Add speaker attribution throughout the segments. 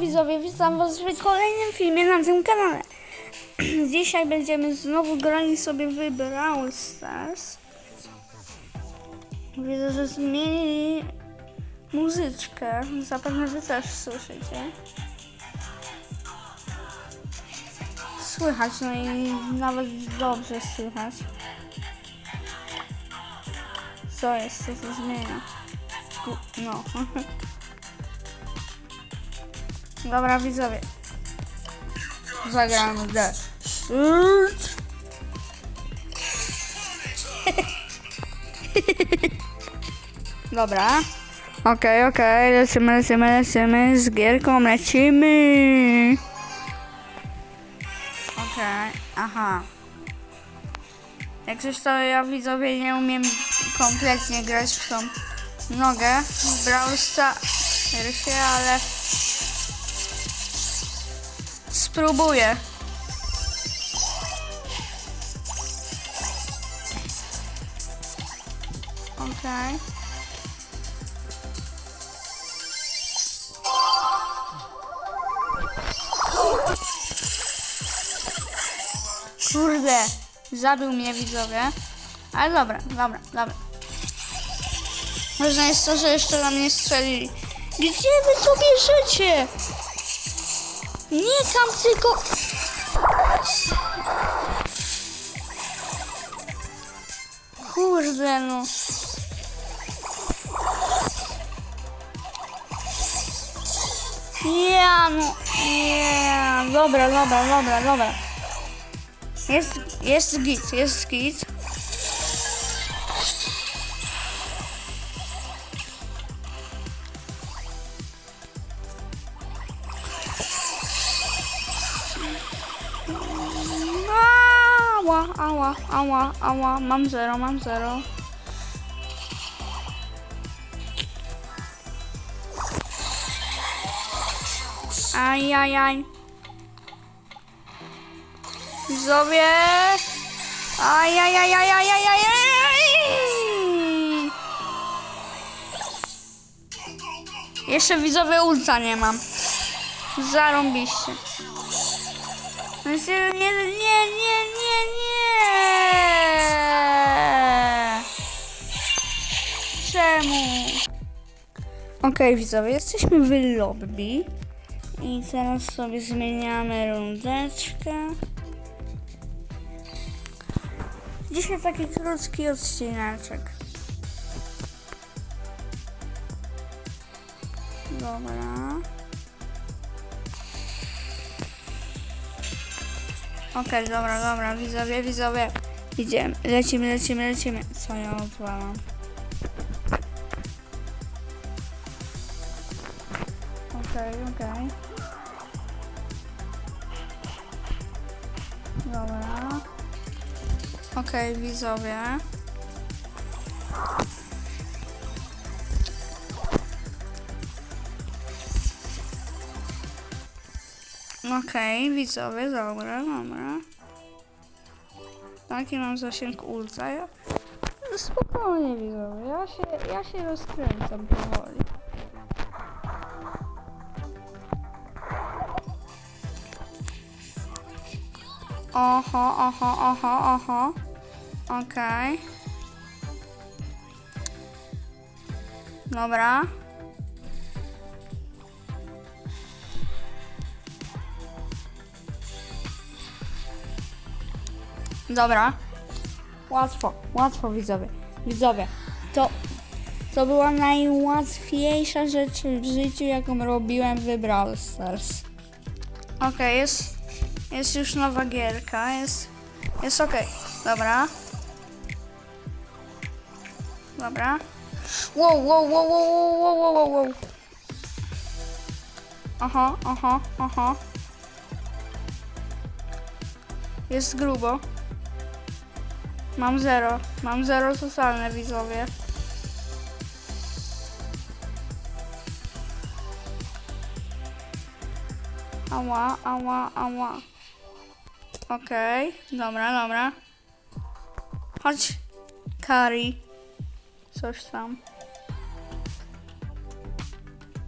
Speaker 1: Widzowie, witam was w kolejnym filmie na tym kanale. Dzisiaj będziemy znowu grali sobie w Brawl Stars. Widzę, że zmienili muzyczkę. Zapewne wy też słyszycie. Słychać, no i nawet dobrze słychać. Co jest, co to zmienia? No. Dobra, widzowie. Zagramy The Search. Dobra. Okej, okej, lecimy, lecimy, lecimy. Z gierką lecimy. Okej, aha. Jak coś to ja widzowie nie umiem kompletnie grać w tą nogę w Brawl Starsie, ale spróbuję. Okej. Kurde, zabił mnie widzowie. Ale dobra, dobra, dobra. Ważne jest to, że jeszcze na mnie strzelili. Gdzie wy tu bierzecie? Nie tam tylko... Kurde no. Ja no. Nie. Dobra, dobra, dobra, dobra. Jest, jest git, jest git. Ała, ała, ała, mam zero, mam zero. Ajajaj. Widzowie. Ajajajajajajaj. Jeszcze widzowie ulta nie mam. Zarąbiście. Znaczy, Nie, nie, nie, nie, nie. Czemu? Okej, widzowie, jesteśmy w lobby. I teraz sobie zmieniamy rundeczkę. Dzisiaj taki krótki odcineczek. Dobra. Okej, dobra, dobra, widzowie, widzowie. Idziemy, lecimy, lecimy, lecimy. Co ja odwalam? Okej, okej. Dobra. Okej, widzowie. Okej, widzowie, dobra, dobra. Taki mam zasięg ultra. Ja... Spokojnie, widzowie, ja się, ja się rozkręcam powoli. Oho, oho, oho, oho. Okej. Dobra. Dobra. Łatwo, łatwo widzowie. Widzowie, to, to była najłatwiejsza rzecz w życiu, jaką robiłem w Brawl Stars. Okej, jest, jest już nowa gierka, jest, jest okej. Dobra. Dobra. Wow, wow, wow, wow, wow, wow, wow, wow. Aha, aha, aha. Jest grubo. Mam zero. Mam zero totalne widzowie. Ała, ała, ała. Okej, dobra, dobra. Chodź, Kari. Coś tam.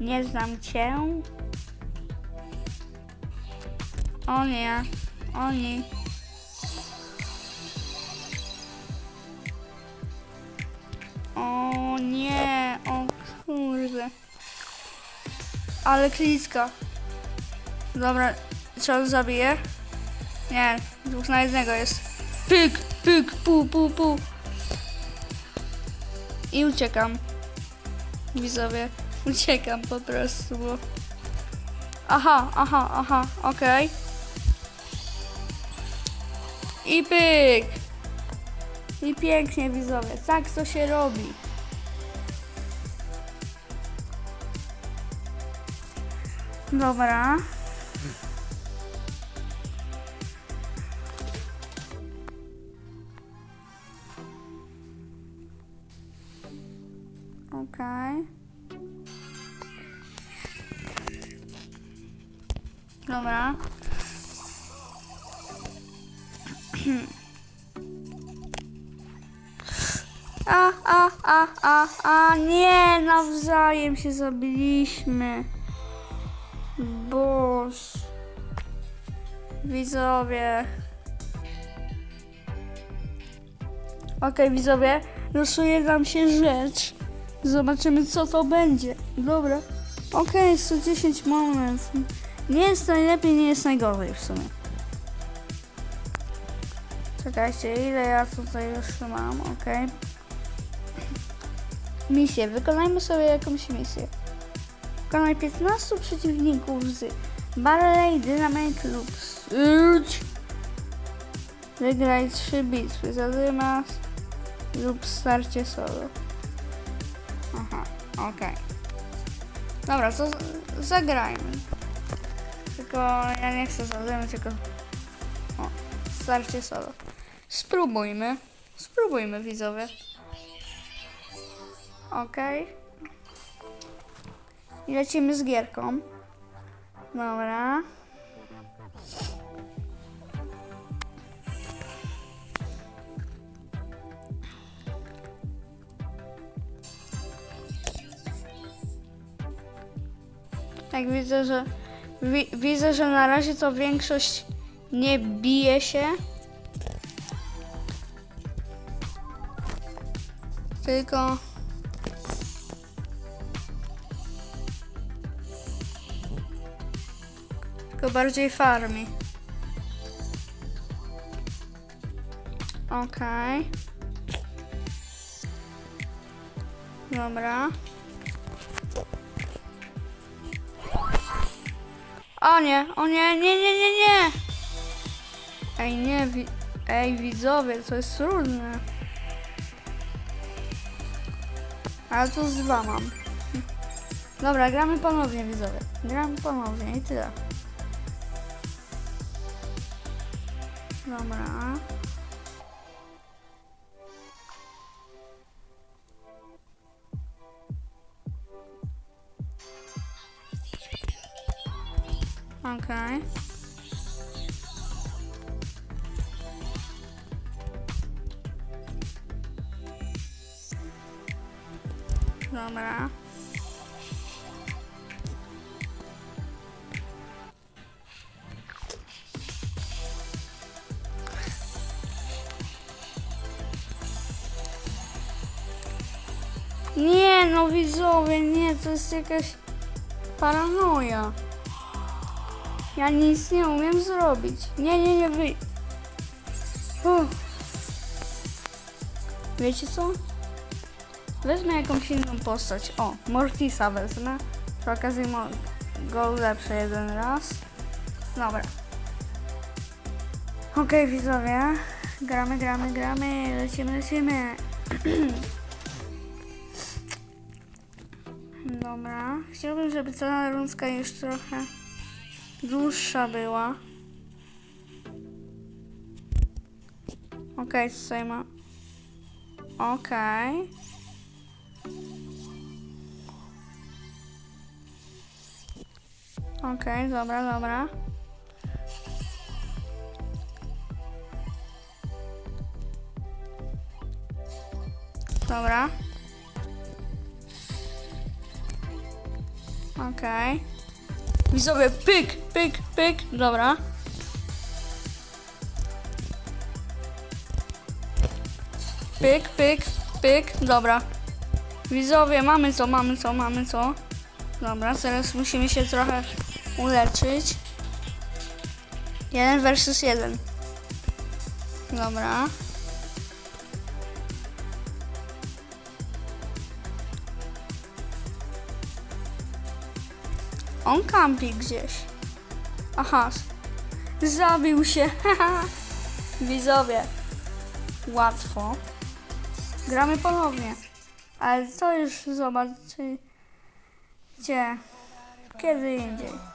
Speaker 1: Nie znam cię. O nie. Oni. O nie. O kurde. Ale kliska. Dobra, czy on zabije? Nie, dwóch na jednego jest. Pyk, pyk, pu, pu, pu. I uciekam. Widzowie, uciekam po prostu, bo... Aha, aha, aha, okej. I pyk. I pięknie, widzowie. Tak to się robi. Dobra. A, a, a, a, a, nie, nawzajem się zabiliśmy. Boż. Widzowie. Okej, widzowie, losuje nam się rzecz. Zobaczymy, co to będzie. Dobra. Okej, 110 moment. Nie jest najlepiej, nie jest najgorzej w sumie. Czekajcie, ile ja tutaj już mam, okej. Misję, wykonajmy sobie jakąś misję. Wykonaj 15 przeciwników z Barley, Dynamite lub Surge. Wygraj 3 bitwy, zadyma lub starcie solo. Aha, okej. Dobra, to zagrajmy. Tylko ja nie chcę zadymy, tylko... O, starcie solo. Spróbujmy. Spróbujmy, widzowie. Okej. I lecimy z gierką. Dobra. Tak widzę, że wi, widzę, że na razie to większość nie bije się. Tylko tylko bardziej farmi. Okej. Dobra. O nie, o nie, nie, nie, nie, nie. Ej, nie, wi- ej, widzowie, to jest trudne. Ale tu z mam. Dobra, gramy ponownie, widzowie. Gramy ponownie i tyle. Dobra. Okej. Dobra. Nie, no widzowie, nie, to jest jakaś paranoja. Ja nic nie umiem zrobić. Nie, nie, nie, wy... Uff. Wiecie co? Wezmę jakąś inną postać. O, Mortisa wezmę. Przy okazji go ulepszę jeden raz. Dobra. Okej, widzowie. Gramy, gramy, gramy. Lecimy, lecimy. Dobra. Chciałbym, żeby ta rundka już trochę dłuższa była. Okej, tutaj ma. Okej. Okej, okay, dobra, dobra. Dobra. Okej. Okay. Widzowie, pyk, pyk, pyk. Dobra. Pyk, pyk, pyk. Dobra. Widzowie, mamy co, mamy co, mamy co. Dobra, teraz musimy się trochę uleczyć. Jeden versus jeden. Dobra. On kampi gdzieś. Aha. Zabił się. haha. Widzowie. Łatwo. Gramy ponownie. Ale to już zobaczycie. Kiedy indziej.